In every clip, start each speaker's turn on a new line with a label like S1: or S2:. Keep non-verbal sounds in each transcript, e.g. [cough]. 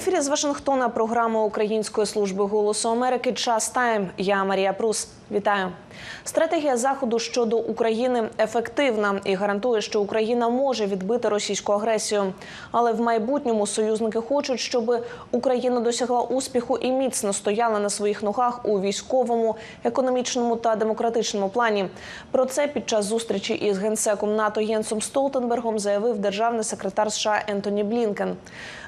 S1: ефірі з Вашингтона програма Української служби голосу Америки Час Тайм. Я Марія Прус. Вітаю. Стратегія заходу щодо України ефективна і гарантує, що Україна може відбити російську агресію. Але в майбутньому союзники хочуть, щоб Україна досягла успіху і міцно стояла на своїх ногах у військовому, економічному та демократичному плані. Про це під час зустрічі із генсеком НАТО Єнсом Столтенбергом заявив державний секретар США Ентоні Блінкен.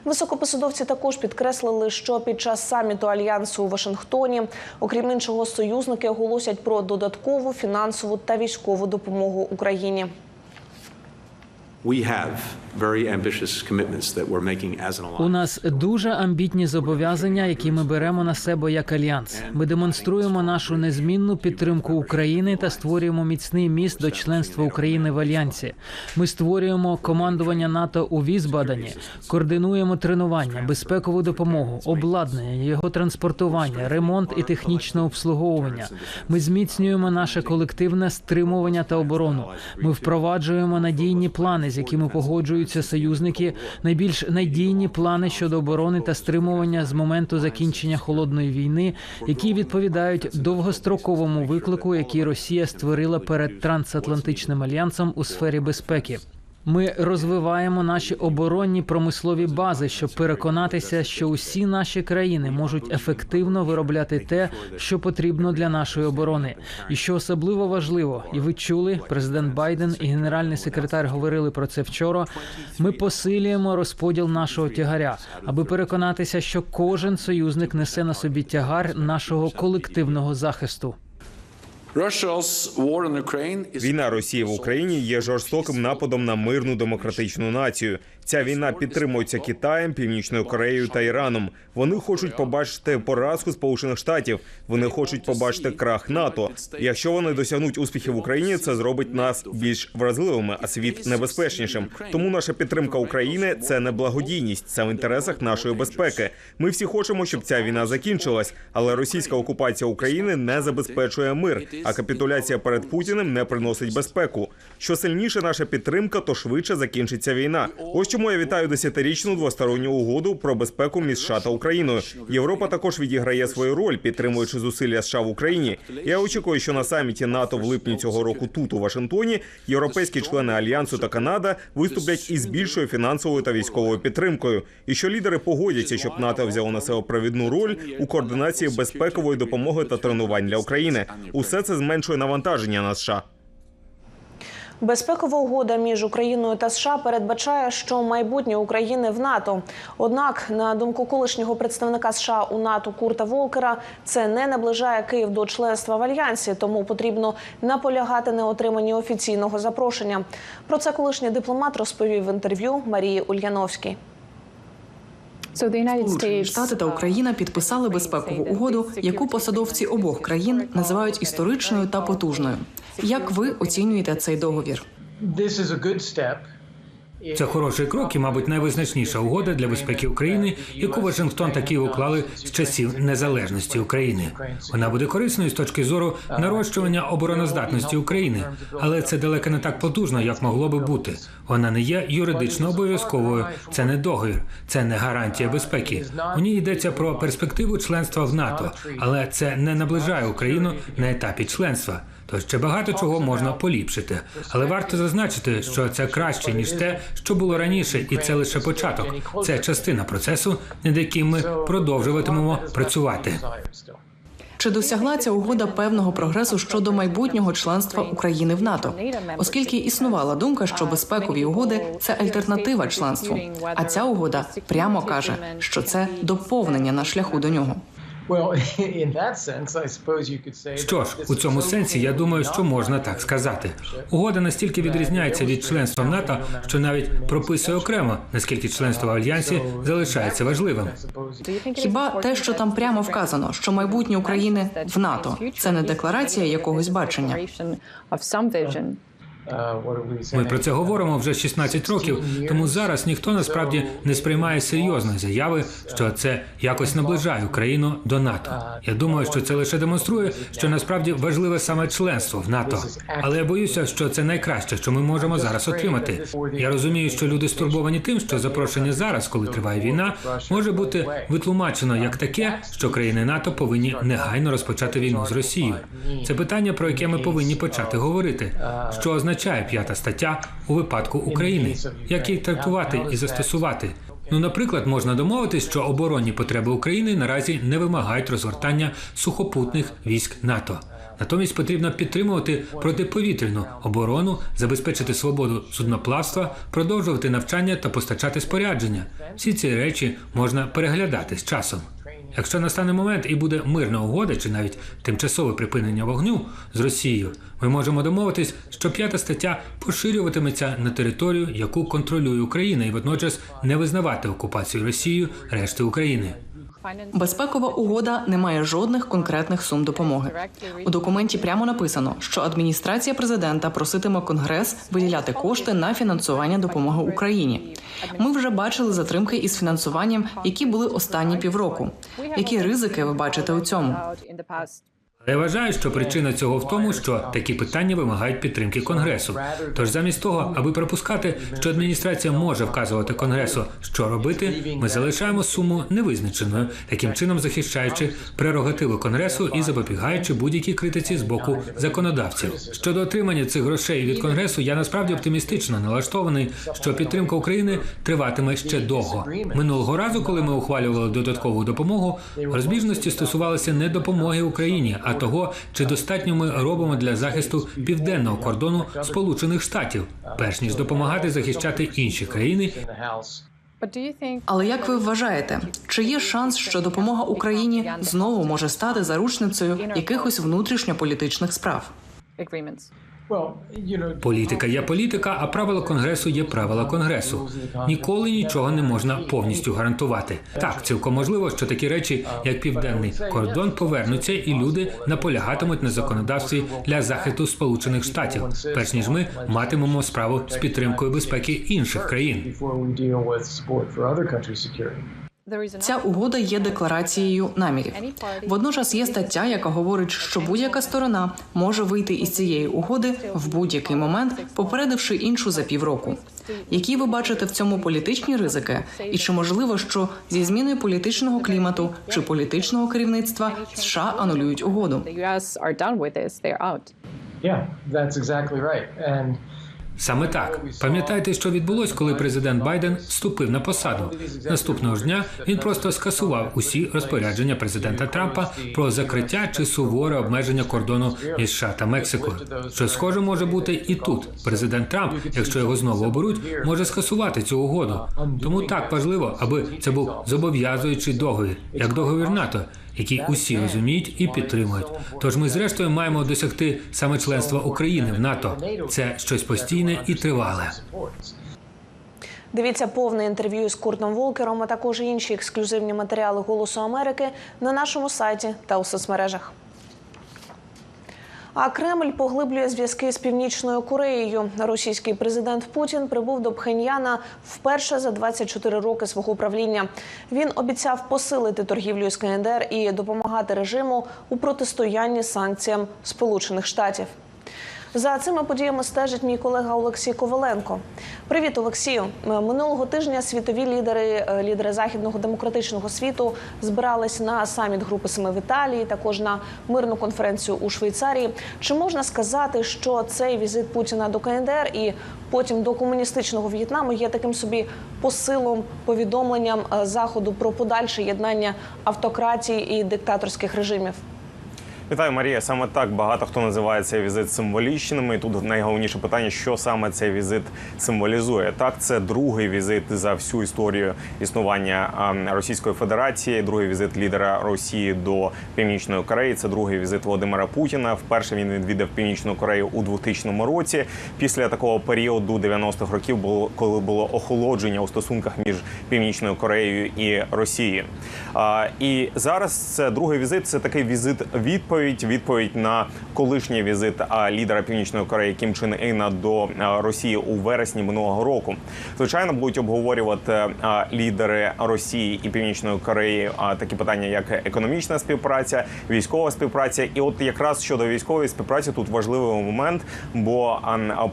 S1: Високопосадовці також підкреслили, що під час саміту альянсу у Вашингтоні, окрім іншого, союзники оголосять про додаткову фінансову та військову допомогу Україні.
S2: У нас дуже амбітні зобов'язання, які ми беремо на себе як альянс. Ми демонструємо нашу незмінну підтримку України та створюємо міцний міст до членства України в альянсі. Ми створюємо командування НАТО у Візбадані, координуємо тренування, безпекову допомогу, обладнання, його транспортування, ремонт і технічне обслуговування. Ми зміцнюємо наше колективне стримування та оборону. Ми впроваджуємо надійні плани, з якими погоджуються союзники, найбільш надійні плани щодо оборони та стримування з моменту закінчення холодної війни, які відповідають довгостроковому виклику, який Росія створила перед трансатлантичним альянсом у сфері безпеки. Ми розвиваємо наші оборонні промислові бази, щоб переконатися, що усі наші країни можуть ефективно виробляти те, що потрібно для нашої оборони. І що особливо важливо, і ви чули, президент Байден і генеральний секретар говорили про це вчора. Ми посилюємо розподіл нашого тягаря, аби переконатися, що кожен союзник несе на собі тягар нашого колективного захисту.
S3: Russia's war in Ukraine is
S4: Війна Росії в Україні є жорстоким нападом на мирну демократичну націю. Ця війна підтримується Китаєм, Північною Кореєю та Іраном. Вони хочуть побачити поразку Сполучених Штатів. Вони хочуть побачити крах НАТО. Якщо вони досягнуть успіхів в Україні, це зробить нас більш вразливими, а світ небезпечнішим. Тому наша підтримка України це не благодійність, це в інтересах нашої безпеки. Ми всі хочемо, щоб ця війна закінчилась, але російська окупація України не забезпечує мир, а капітуляція перед Путіним не приносить безпеку. Що сильніше наша підтримка, то швидше закінчиться війна. Ось чому я вітаю десятирічну двосторонню угоду про безпеку між США та Україною. Європа також відіграє свою роль, підтримуючи зусилля США в Україні. Я очікую, що на саміті НАТО в липні цього року тут у Вашингтоні європейські члени альянсу та Канада виступлять із більшою фінансовою та військовою підтримкою, і що лідери погодяться, щоб НАТО взяло на себе провідну роль у координації безпекової допомоги та тренувань для України. Усе це зменшує навантаження на США.
S1: Безпекова угода між Україною та США передбачає, що майбутнє України в НАТО. Однак, на думку колишнього представника США у НАТО Курта Волкера, це не наближає Київ до членства в альянсі, тому потрібно наполягати на отриманні офіційного запрошення. Про це колишній дипломат розповів в інтерв'ю Марії Ульяновській.
S5: Сполучені Штати та Україна підписали безпекову угоду, яку посадовці обох країн називають історичною та потужною. Як ви оцінюєте цей договір?
S6: This is a good step.
S7: Це хороший крок і, мабуть, найвизначніша угода для безпеки України, яку Вашингтон та Київ уклали з часів незалежності України. Вона буде корисною з точки зору нарощування обороноздатності України, але це далеко не так потужно, як могло би бути. Вона не є юридично обов'язковою. Це не договір, це не гарантія безпеки. У ній йдеться про перспективу членства в НАТО, але це не наближає Україну на етапі членства. То ще багато чого можна поліпшити, але варто зазначити, що це краще ніж те, що було раніше, і це лише початок. Це частина процесу, над яким ми продовжуватимемо працювати.
S5: Чи досягла ця угода певного прогресу щодо майбутнього членства України в НАТО? Оскільки існувала думка, що безпекові угоди це альтернатива членству. А ця угода прямо каже, що це доповнення на шляху до нього.
S6: Well, [laughs] in that sense, I suppose you could say.
S7: Що ж, у цьому сенсі я думаю, що можна так сказати. Угода настільки відрізняється від членства в НАТО, що навіть прописує окремо, наскільки членство в альянсі залишається важливим.
S5: Хіба те, що там прямо вказано, що майбутнє України в НАТО, це не декларація якогось бачення?
S6: Uh, we
S7: Ми про це говоримо вже 16 років, тому зараз ніхто насправді не сприймає серйозно заяви, що це якось наближає Україну до НАТО. Я думаю, що це лише демонструє, що насправді важливе саме членство в НАТО. Але я боюся, що це найкраще, що ми можемо зараз отримати. Я розумію, що люди стурбовані тим, що запрошення зараз, коли триває війна, може бути витлумачено як таке, що країни НАТО повинні негайно розпочати війну з Росією. Це питання, про яке ми повинні почати говорити. Що означає п'ята стаття у випадку України? Як її трактувати і застосувати? Ну, наприклад, можна домовитись, що оборонні потреби України наразі не вимагають розгортання сухопутних військ НАТО. Натомість потрібно підтримувати протиповітряну оборону, забезпечити свободу судноплавства, продовжувати навчання та постачати спорядження. Всі ці речі можна переглядати з часом. Якщо настане момент і буде мирна угода чи навіть тимчасове припинення вогню з Росією, ми можемо домовитись, що п'ята стаття поширюватиметься на територію, яку контролює Україна, і водночас не визнавати окупацію Росією решти України.
S5: Безпекова угода не має жодних конкретних сум допомоги. У документі прямо написано, що адміністрація президента проситиме конгрес виділяти кошти на фінансування допомоги Україні. Ми вже бачили затримки із фінансуванням, які були останні півроку. Які ризики ви бачите у цьому?
S7: Я вважаю, що причина цього в тому, що такі питання вимагають підтримки конгресу. Тож замість того, аби припускати, що адміністрація може вказувати конгресу, що робити, ми залишаємо суму невизначеною, таким чином захищаючи прерогативи конгресу і запобігаючи будь-якій критиці з боку законодавців. Щодо отримання цих грошей від конгресу, я насправді оптимістично налаштований, що підтримка України триватиме ще довго. Минулого разу, коли ми ухвалювали додаткову допомогу, розбіжності стосувалися не допомоги Україні, а того, чи достатньо ми робимо для захисту південного кордону Сполучених Штатів, перш ніж допомагати захищати інші країни.
S5: Але як ви вважаєте, чи є шанс, що допомога Україні знову може стати заручницею якихось внутрішньополітичних справ?
S7: Політика є політика, а правила конгресу є правила конгресу. Ніколи нічого не можна повністю гарантувати. Так, цілком можливо, що такі речі, як південний кордон, повернуться, і люди наполягатимуть на законодавстві для захисту Сполучених Штатів, перш ніж ми матимемо справу з підтримкою безпеки інших країн.
S5: Ця угода є декларацією намірів. Водночас є стаття, яка говорить, що будь-яка сторона може вийти із цієї угоди в будь-який момент, попередивши іншу за півроку. Які ви бачите в цьому політичні ризики? І чи можливо, що зі зміною політичного клімату чи політичного керівництва США анулюють угоду?
S6: Yeah, that's exactly right. And
S7: Саме так пам'ятайте, що відбулось, коли президент Байден вступив на посаду. Наступного ж дня він просто скасував усі розпорядження президента Трампа про закриття чи суворе обмеження кордону між США та Мексикою. Що схоже може бути і тут. Президент Трамп, якщо його знову оберуть, може скасувати цю угоду. Тому так важливо, аби це був зобов'язуючий договір, як договір НАТО, який усі розуміють і підтримують. Тож ми зрештою маємо досягти саме членства України в НАТО. Це щось постійне і тривале.
S1: Дивіться повне інтерв'ю з Куртом Волкером, а також інші ексклюзивні матеріали Голосу Америки на нашому сайті та у соцмережах. А Кремль поглиблює зв'язки з північною Кореєю. Російський президент Путін прибув до Пхеньяна вперше за 24 роки свого правління. Він обіцяв посилити торгівлю з КНДР і допомагати режиму у протистоянні санкціям Сполучених Штатів. За цими подіями стежить мій колега Олексій Коваленко. Привіт, Олексію. Е, Минулого тижня світові лідери, е, лідери західного демократичного світу збирались на саміт Групи Семи в Італії, також на мирну конференцію у Швейцарії. Чи можна сказати, що цей візит Путіна до КНДР і потім до комуністичного В'єтнаму є таким собі посилом, повідомленням е, заходу про подальше єднання автократії і диктаторських режимів?
S4: Вітаю, Марія. Саме так багато хто називає цей візит символічним. І тут найголовніше питання, що саме цей візит символізує. Так, це другий візит за всю історію існування Російської Федерації. Другий візит лідера Росії до Північної Кореї. Це другий візит Володимира Путіна. Вперше він відвідав Північну Корею у 2000 році. Після такого періоду 90-х років було коли було охолодження у стосунках між Північною Кореєю і Росією. І зараз це другий візит. Це такий візит відповідь відповідь. Відповідь на колишній візит лідера Північної Кореї Кім Чен Іна до Росії у вересні минулого року. Звичайно, будуть обговорювати лідери Росії і Північної Кореї такі питання, як економічна співпраця, військова співпраця. І от якраз щодо військової співпраці тут важливий момент, бо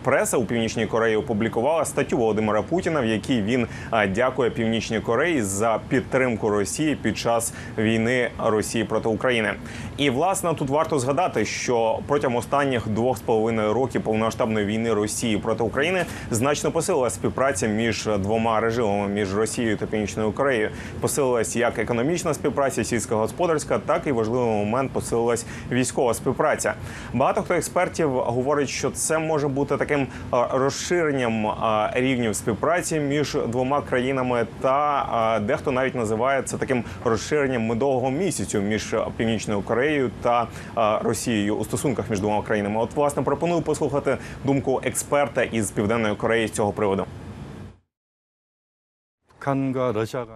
S4: преса у Північній Кореї опублікувала статтю Володимира Путіна, в якій він дякує Північній Кореї за підтримку Росії під час війни Росії проти України. І власне тут варто згадати, що протягом останніх двох з половиною років повномасштабної війни Росії проти України значно посилилася співпраця між двома режимами між Росією та Північною Кореєю. Посилилась як економічна співпраця, сільськогосподарська, так і важливий момент посилилась військова співпраця. Багато хто експертів говорить, що це може бути таким розширенням рівнів співпраці між двома країнами, та дехто навіть називає це таким розширенням медового місяцю між Північною Кореєю та е, Росією у стосунках між двома країнами. От власне пропоную послухати думку експерта із Південної Кореї з цього приводу.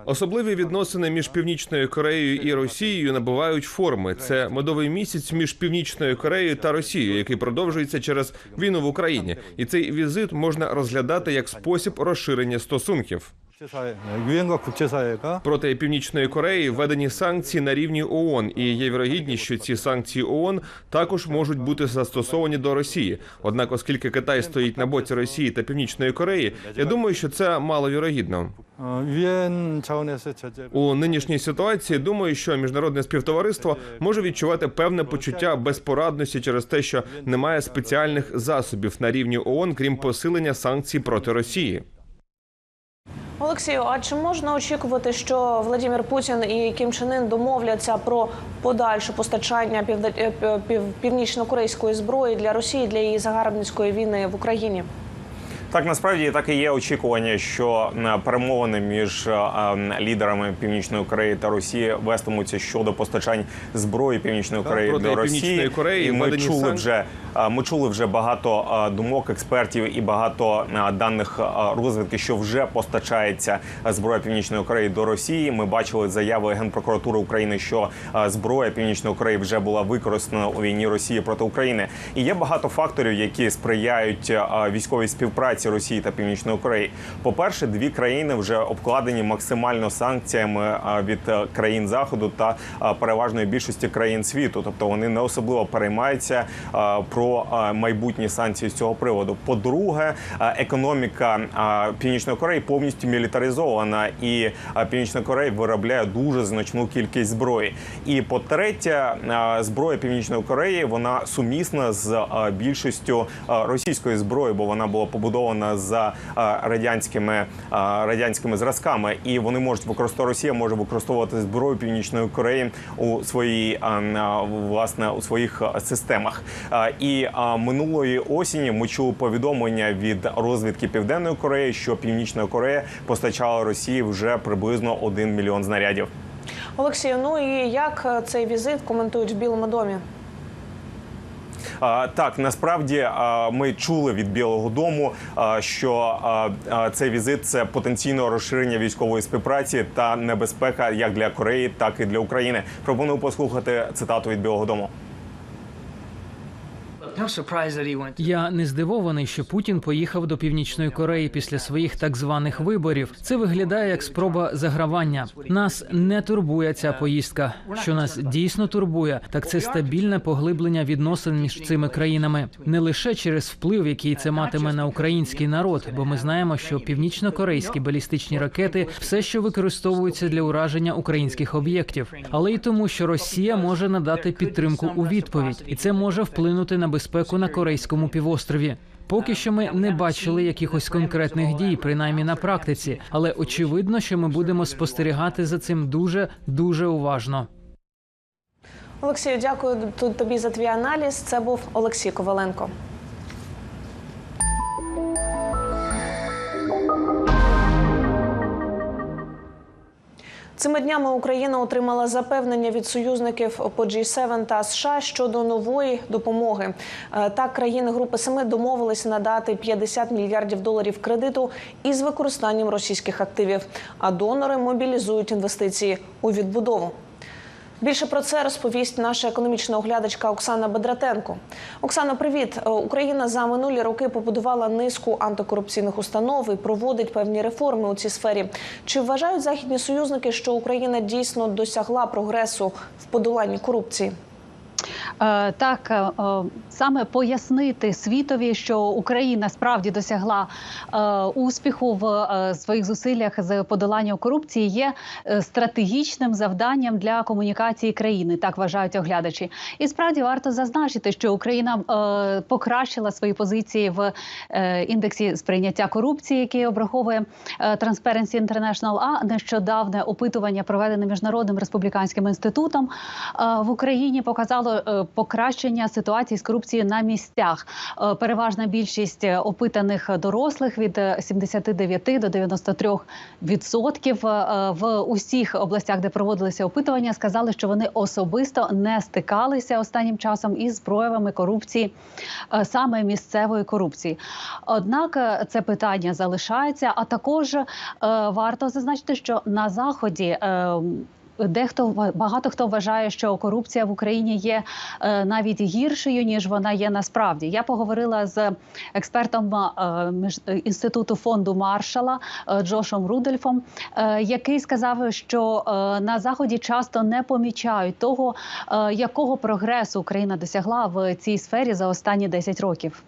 S8: Особливі відносини між Північною Кореєю і Росією набувають форми. Це медовий місяць між Північною Кореєю та Росією, який продовжується через війну в Україні. І цей візит можна розглядати як спосіб розширення стосунків. Проти Північної Кореї введені санкції на рівні ООН, і є вірогідність, що ці санкції ООН також можуть бути застосовані до Росії. Однак, оскільки Китай стоїть на боці Росії та Північної Кореї, я думаю, що це маловірогідно. У нинішній ситуації думаю, що міжнародне співтовариство може відчувати певне почуття безпорадності через те, що немає спеціальних засобів на рівні ООН, крім посилення санкцій проти Росії.
S1: Олексію, а чи можна очікувати, що Владимир Путін і Кім Чен Ін домовляться про подальше постачання е, пів- пів- північно-корейської зброї для Росії для її загарбницької війни в Україні?
S4: Так насправді так і є очікування, що е, перемовини між е, е, лідерами Північної Кореї та Росії вестимуться щодо постачань зброї Північної
S8: Так,
S4: Кореї
S8: проти
S4: до Росії.
S8: Кореї
S4: і ми чули вже ми чули вже багато думок експертів і багато даних розвідки, що вже постачається зброя Північної Кореї до Росії. Ми бачили заяви генпрокуратури України, що зброя Північної Кореї вже була використана у війні Росії проти України. І є багато факторів, які сприяють військовій співпраці Росії та Північної Кореї. По перше, дві країни вже обкладені максимально санкціями е, від е, країн заходу та е, переважної більшості країн світу. Тобто вони не особливо переймаються про майбутні санкції з цього приводу. По-друге, економіка Північної Кореї повністю мілітаризована, і Північна Корея виробляє дуже значну кількість зброї. І по-третє, е, зброя Північної Кореї вона сумісна з більшістю російської зброї, бо вона була побудована за е, радянськими радянськими зразками, і вони можуть використовувати Росія може використовувати зброю Північної Кореї у своїй власне у своїх системах. І минулої осені ми чули повідомлення від розвідки Південної Кореї, що Північна Корея постачала Росії вже приблизно 1 мільйон знарядів.
S1: Олексію, ну і як е, цей візит коментують в Білому домі?
S4: Так, насправді ми чули від Білого Дому, що цей візит це потенційне розширення військової співпраці та небезпека як для Кореї, так і для України. Пропоную послухати цитату від Білого Дому.
S2: Я не здивований, що Путін поїхав до Північної Кореї після своїх так званих виборів. Це виглядає як спроба загравання. Нас не турбує ця поїздка. Що нас дійсно турбує, так це стабільне поглиблення відносин між цими країнами, не лише через вплив, який це матиме на український народ, бо ми знаємо, що північно-корейські балістичні ракети все, що використовуються для ураження українських об'єктів, але й тому, що Росія може надати підтримку у відповідь, і це може вплинути на безпеку на корейському півострові. Поки що ми не бачили якихось конкретних дій, принаймні на практиці, але очевидно, що ми будемо спостерігати за цим дуже дуже уважно.
S1: Олексію, дякую тобі за твій аналіз. Це був Олексій Коваленко. Цими днями Україна отримала запевнення від союзників по G7 та США щодо нової допомоги. Е, Так, країни Групи Семи домовилися надати 50 мільярдів доларів кредиту із використанням російських активів. А донори мобілізують інвестиції у відбудову. Більше про це розповість наша економічна оглядачка Оксана Бедратенко. Оксана, привіт. Е, Україна за минулі роки побудувала низку антикорупційних установ і проводить певні реформи у цій сфері. Чи вважають західні союзники, що Україна дійсно досягла прогресу в подоланні корупції?
S9: Е, Так, е, е, саме пояснити світові, що Україна справді досягла успіху в своїх зусиллях з подолання корупції, є стратегічним завданням для комунікації країни. Так вважають оглядачі. І справді варто зазначити, що Україна покращила свої позиції в індексі сприйняття корупції, який обраховує Transparency International, А нещодавне опитування, проведене міжнародним республіканським інститутом в Україні, показало покращення ситуації з корупцією на місцях. Е, Переважна більшість е, опитаних дорослих від е, 79 до 93 відсотків е, в усіх областях, де проводилися опитування, сказали, що вони особисто не стикалися останнім часом із проявами корупції, е, саме місцевої корупції. Однак е, це питання залишається. А також е, варто зазначити, що на заході. Дехто багато хто вважає, що корупція в Україні є е, навіть гіршою ніж вона є насправді. Я поговорила з експертом е, е, інституту фонду Маршала Джошом Рудольфом, який сказав, що на заході часто не помічають того, якого прогресу Україна досягла в цій сфері за останні 10 років.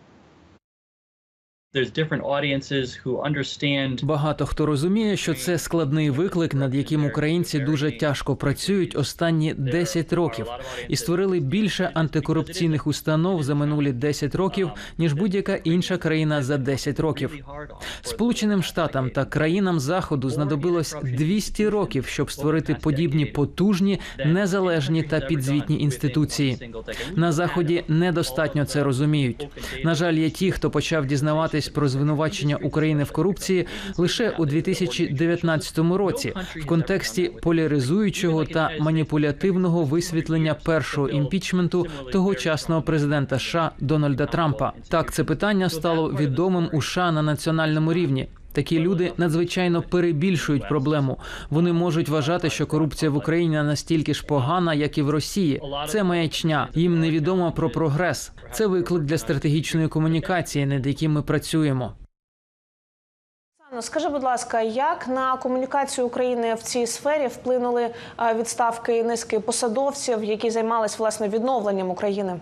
S2: Багато хто розуміє, що це складний виклик, над яким українці дуже тяжко працюють останні 10 років, і створили більше антикорупційних установ за минулі 10 років, ніж будь-яка інша країна за 10 років. Сполученим Штатам та країнам заходу знадобилось 200 років, щоб створити подібні потужні, незалежні та підзвітні інституції. На заході недостатньо це розуміють. На жаль, є ті, хто почав дізнаватись про звинувачення України в корупції лише у 2019 році, в контексті поляризуючого та маніпулятивного висвітлення першого імпічменту тогочасного президента США Дональда Трампа. Так, це питання стало відомим у США на національному рівні. Такі люди надзвичайно перебільшують проблему. Вони можуть вважати, що корупція в Україні настільки ж погана, як і в Росії. Це маячня. Їм невідомо про прогрес. Це виклик для стратегічної комунікації, над яким ми працюємо.
S1: Скажи, будь ласка, як на комунікацію України в цій сфері вплинули відставки низки посадовців, які займались власне відновленням України?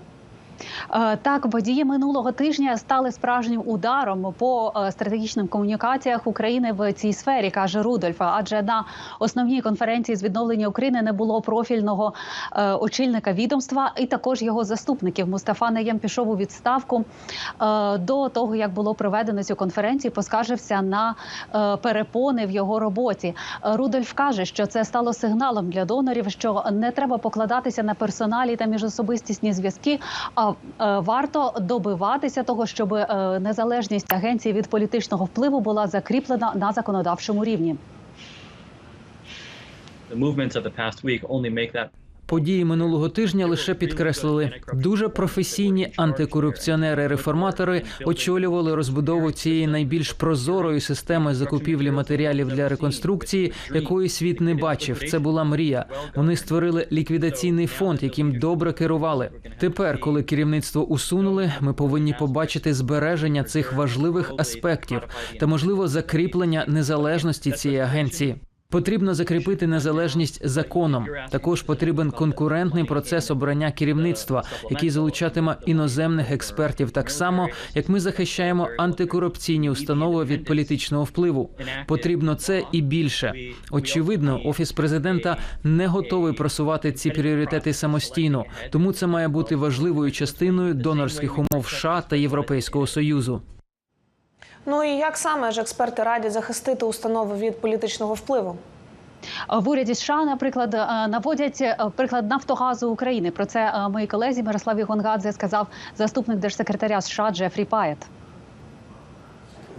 S9: Е, Так, події минулого тижня стали справжнім ударом по е, стратегічним комунікаціях України в цій сфері, каже Рудольф. Адже на основній конференції з відновлення України не було профільного е, очільника відомства, і також його заступників. Мустафа Наєм пішов у відставку до того, як було проведено цю конференцію. Поскаржився на перепони в його роботі. Рудольф каже, що це стало сигналом для донорів, що не треба покладатися на персоналі та міжособистісні зв'язки. А е, варто добиватися того, щоб е, незалежність агенції від політичного впливу була закріплена на законодавчому рівні.
S10: The movements
S2: Події минулого тижня лише підкреслили дуже професійні антикорупціонери-реформатори очолювали розбудову цієї найбільш прозорої системи закупівлі матеріалів для реконструкції, якої світ не бачив. Це була мрія. Вони створили ліквідаційний фонд, яким добре керували. Тепер, коли керівництво усунули, ми повинні побачити збереження цих важливих аспектів та можливо закріплення незалежності цієї агенції. Потрібно закріпити незалежність законом. Також потрібен конкурентний процес обрання керівництва, який залучатиме іноземних експертів, так само як ми захищаємо антикорупційні установи від політичного впливу. Потрібно це і більше. Очевидно, офіс президента не готовий просувати ці пріоритети самостійно, тому це має бути важливою частиною донорських умов США та Європейського союзу.
S1: Ну і як саме ж експерти радять захистити установи від політичного впливу?
S9: В уряді США, наприклад, е, наводять е, приклад Нафтогазу України. Про це мої моїй колезі Мирославі Гонгадзе сказав заступник держсекретаря США Джефрі Паєт.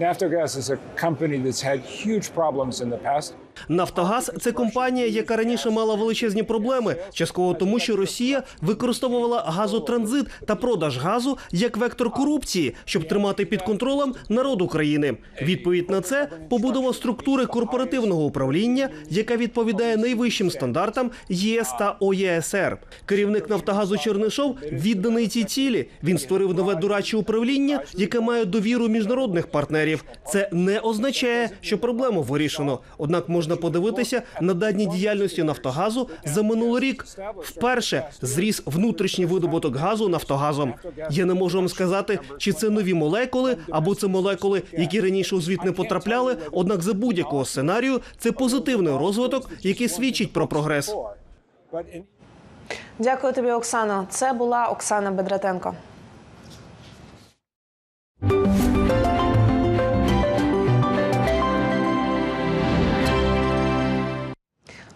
S11: Naftogaz is a company that's had huge problems in the past. Нафтогаз це компанія, яка раніше мала величезні проблеми, частково тому, що Росія використовувала газотранзит та продаж газу як вектор корупції, щоб тримати під контролем народ України. Відповідь на це побудова структури корпоративного управління, яка відповідає найвищим стандартам ЄС та ОЄСР. Керівник Нафтогазу Чернишов відданий цій цілі. Він створив нове дураче управління, яке має довіру міжнародних партнерів. Це не означає, що проблему вирішено. Однак можна подивитися на дані діяльності Нафтогазу за минулий рік. Вперше зріс внутрішній видобуток газу Нафтогазом. Я не можу вам сказати, чи це нові молекули або це молекули, які раніше у звіт не потрапляли. Однак за будь-якого сценарію це позитивний розвиток, який свідчить про прогрес.
S1: Дякую тобі, Оксано. Це була Оксана Бедратенко.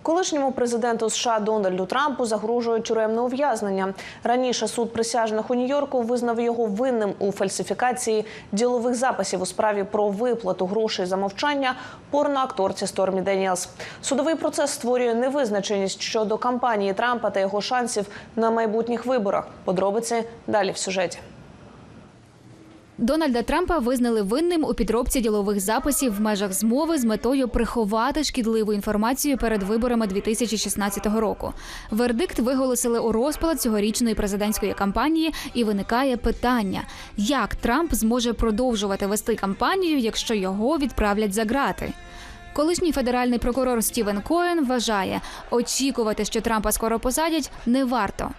S1: Колишньому президенту США Дональду Трампу загрожує тюремне ув'язнення. Раніше суд присяжних у Нью-Йорку визнав його винним у фальсифікації ділових записів у справі про виплату грошей за мовчання порноакторці Стормі Деніелс. Судовий процес створює невизначеність щодо кампанії Трампа та його шансів на майбутніх виборах. Подробиці далі в сюжеті.
S12: Дональда Трампа визнали винним у підробці ділових записів в межах змови з метою приховати шкідливу інформацію перед виборами 2016 року. Вердикт виголосили у розпалад цьогорічної президентської кампанії, і виникає питання: як Трамп зможе продовжувати вести кампанію, якщо його відправлять за ґрати? Колишній федеральний прокурор Стівен Коен вважає, очікувати, що Трампа скоро посадять, не варто.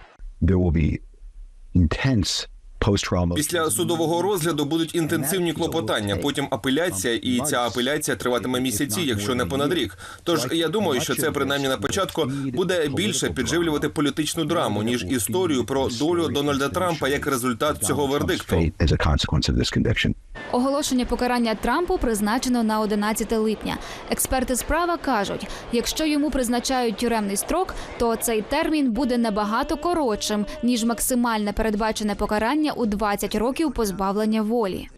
S13: Після судового розгляду будуть інтенсивні клопотання, потім апеляція, і ця апеляція триватиме місяці, якщо не понад рік. Тож я думаю, що це принаймні на початку буде більше підживлювати політичну драму ніж історію про долю Дональда Трампа як результат цього вердикту.
S12: Оголошення покарання Трампу призначено на 11 липня. Експерти справа кажуть, якщо йому призначають тюремний строк, то цей термін буде набагато коротшим ніж максимальне передбачене покарання у 20 років позбавлення волі.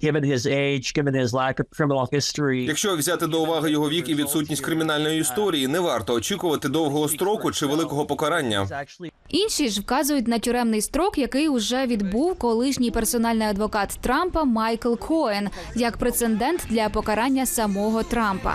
S13: Якщо взяти до уваги його вік і відсутність кримінальної історії, не варто очікувати довгого строку чи великого покарання.
S12: Інші ж вказують на тюремний строк, який уже відбув колишній персональний адвокат Трампа Майкл Коен як прецедент для покарання самого Трампа.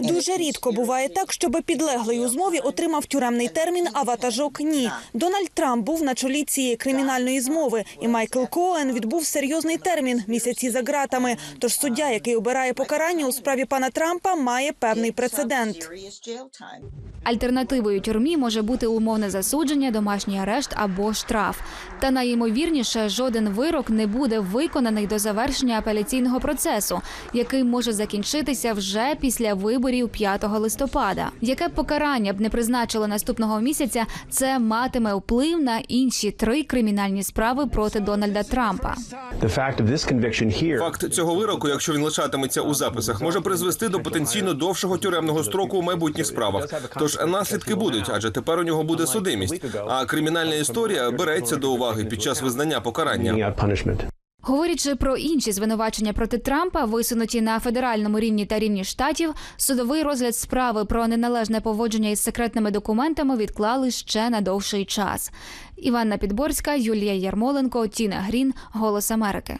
S14: Дуже рідко буває так, щоб підлеглий у змові отримав тюремний термін, а ватажок ні. Дональд Трамп був на чолі цієї кримінальної змови, і Майкл Коен відбув серйозний термін місяці за ґратами. Тож суддя, який обирає покарання у справі пана Трампа, має певний прецедент.
S12: Альтернативою тюрмі може бути умовне засудження, домашній арешт або штраф. Та найімовірніше, жоден вирок не буде виконаний до завершення апеляційного процесу, який може закінчитися вже після виборів 5 листопада. Яке покарання б не призначило наступного місяця, це матиме вплив на інші три кримінальні справи проти Дональда Трампа.
S13: Факт цього вироку, якщо він лишатиметься у записах, може призвести до потенційно довшого тюремного строку у майбутніх справах. Тож наслідки будуть, адже тепер у нього буде судимість. А кримінальна історія береться до уваги під час визнання покарання.
S12: Говорячи про інші звинувачення проти Трампа, висунуті на федеральному рівні та рівні штатів, судовий розгляд справи про неналежне поводження із секретними документами відклали ще на довший час. Іванна Підборська, Юлія Ярмоленко, Тіна Грін, Голос Америки.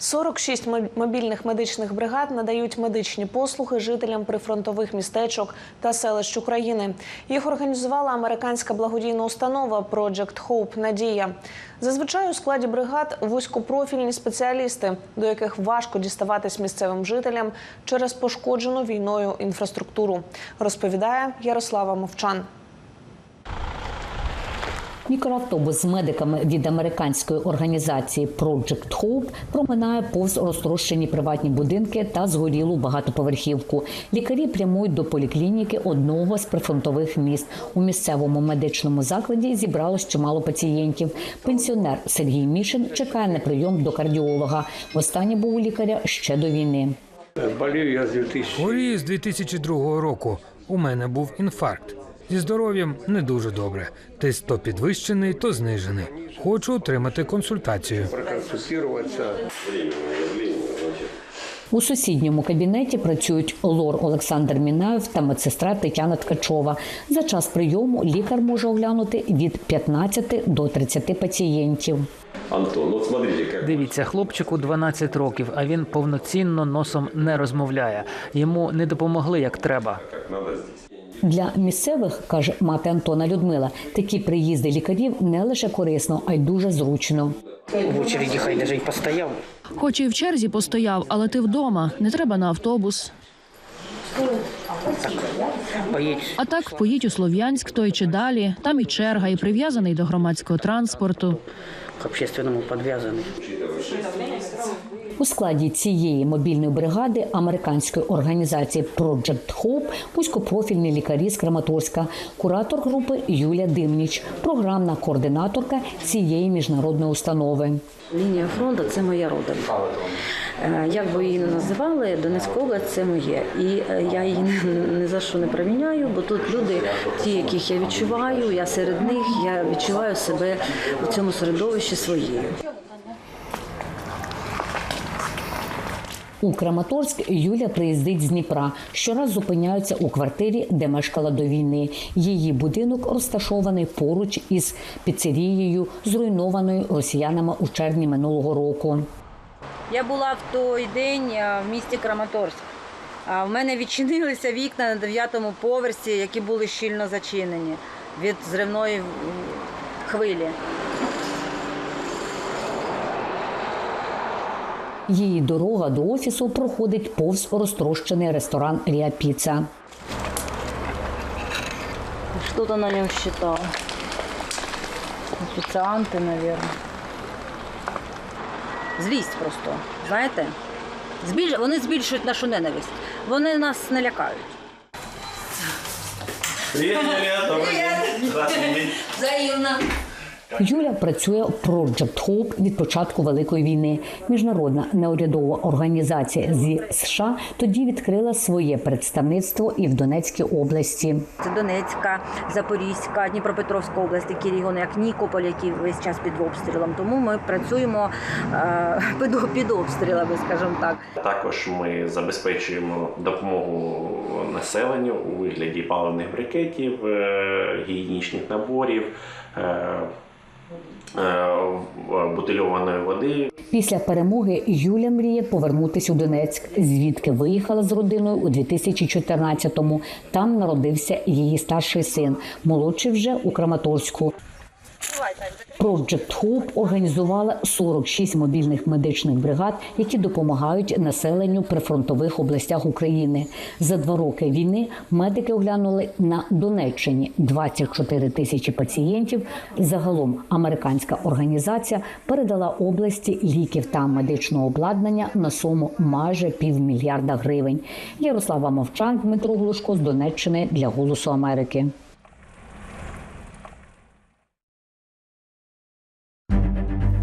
S1: 46 моб- мобільних медичних бригад надають медичні послуги жителям прифронтових містечок та селищ України. Їх організувала американська благодійна установа Project Hope Надія. Зазвичай у складі бригад вузькопрофільні спеціалісти, до яких важко діставатись місцевим жителям через пошкоджену війною інфраструктуру. Розповідає Ярослава Мовчан.
S15: Мікроавтобус з медиками від американської організації Project Hope проминає повз розтрощені приватні будинки та згорілу багатоповерхівку. Лікарі прямують до поліклініки одного з прифронтових міст. У місцевому медичному закладі зібралось чимало пацієнтів. Пенсіонер Сергій Мішин чекає на прийом до кардіолога. Останній був у лікаря ще до війни.
S7: Болію я з 2000. Хворію з 2002 року. У мене був інфаркт. Зі здоров'ям не дуже добре. Тиск то підвищений, то знижений. Хочу отримати консультацію.
S15: У сусідньому кабінеті працюють лор Олександр Мінаєв та медсестра Тетяна Ткачова. За час прийому лікар може оглянути від 15 до 30 пацієнтів.
S16: Антон, вот смотрите, как...
S2: Дивіться, хлопчику 12 років, а він повноцінно носом не розмовляє. Йому не допомогли як треба.
S15: Для місцевих, каже мати Антона Людмила, такі приїзди лікарів не лише корисно, а й дуже зручно.
S17: В очереді хай лежить постояв.
S18: Хоч і в черзі постояв, але ти вдома. Не треба на автобус.
S17: Поїдь.
S18: А так поїдь у Слов'янськ, той чи далі. Там і черга, і прив'язаний до громадського транспорту.
S17: К общественному підв'язаний.
S15: У складі цієї мобільної бригади американської організації Project Hope вузькопрофільні лікарі з Краматорська, куратор групи Юля Димніч, програмна координаторка цієї міжнародної установи.
S19: Лінія фронту це моя родина. Е, Як би її не називали, Донецька область це моє. І е, я її ні за що не проміняю, бо тут люди, ті, яких я відчуваю, я серед них, я відчуваю себе в цьому середовищі своєю.
S15: У Краматорськ Юля приїздить з Дніпра. Щораз зупиняються у квартирі, де мешкала до війни. Її будинок розташований поруч із піцерією, зруйнованою росіянами у червні минулого року.
S19: Я була в той день е, в місті Краматорськ. А В мене відчинилися вікна на дев'ятому поверсі, які були щільно зачинені від зривної хвилі.
S15: Її дорога до офісу проходить повз розтрощений ресторан Ріа Піца.
S19: Что-то на нем считал. Офіціанти, мабуть. Злість просто, знаєте? Збільш... Вони збільшують нашу ненависть. Вони нас не лякають.
S16: Привет, добрый
S19: Взаємно.
S15: Юля працює в Project Hope від початку Великої війни. Міжнародна неурядова організація зі США тоді відкрила своє представництво і в Донецькій області.
S19: Це Донецька, Запорізька, Дніпропетровська область, такі регіони, як Нікополь, які весь час під обстрілом. Тому ми працюємо е, під, під обстрілами, скажімо так.
S20: Також ми забезпечуємо допомогу населенню у вигляді паливних брикетів, е, гігієнічних наборів, е, бутильованої води.
S15: Після перемоги Юля мріє повернутися у Донецьк, звідки виїхала з родиною у 2014-му. Там народився її старший син, молодший вже у Краматорську. Project Hope організувала 46 мобільних медичних бригад, які допомагають населенню при фронтових областях України. За два роки війни медики оглянули на Донеччині 24 тисячі пацієнтів. Загалом американська організація передала області ліків та медичного обладнання на суму майже півмільярда гривень. Ярослава Мовчан, Дмитро Глушко з Донеччини для Голосу Америки.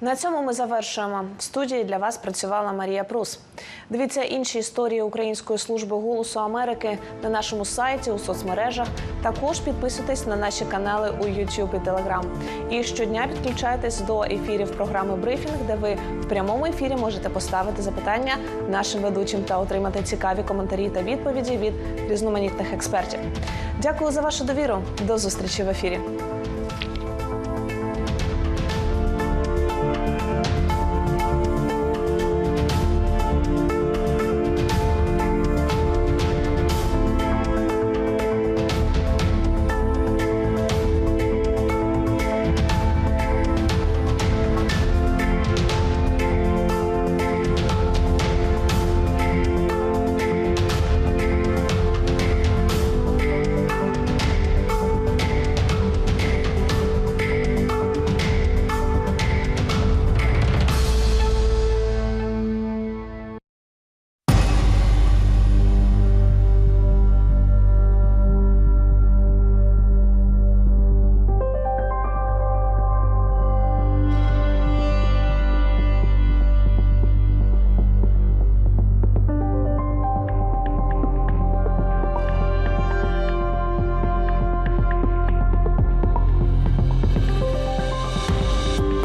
S1: На цьому ми завершуємо. В студії для вас працювала Марія Прус. Дивіться інші історії Української служби голосу Америки на нашому сайті у соцмережах. Також підписуйтесь на наші канали у YouTube і Telegram. І щодня підключайтесь до ефірів програми Брифінг, де ви в прямому ефірі можете поставити запитання нашим ведучим та отримати цікаві коментарі та відповіді від різноманітних експертів. Дякую за вашу довіру. До зустрічі в ефірі.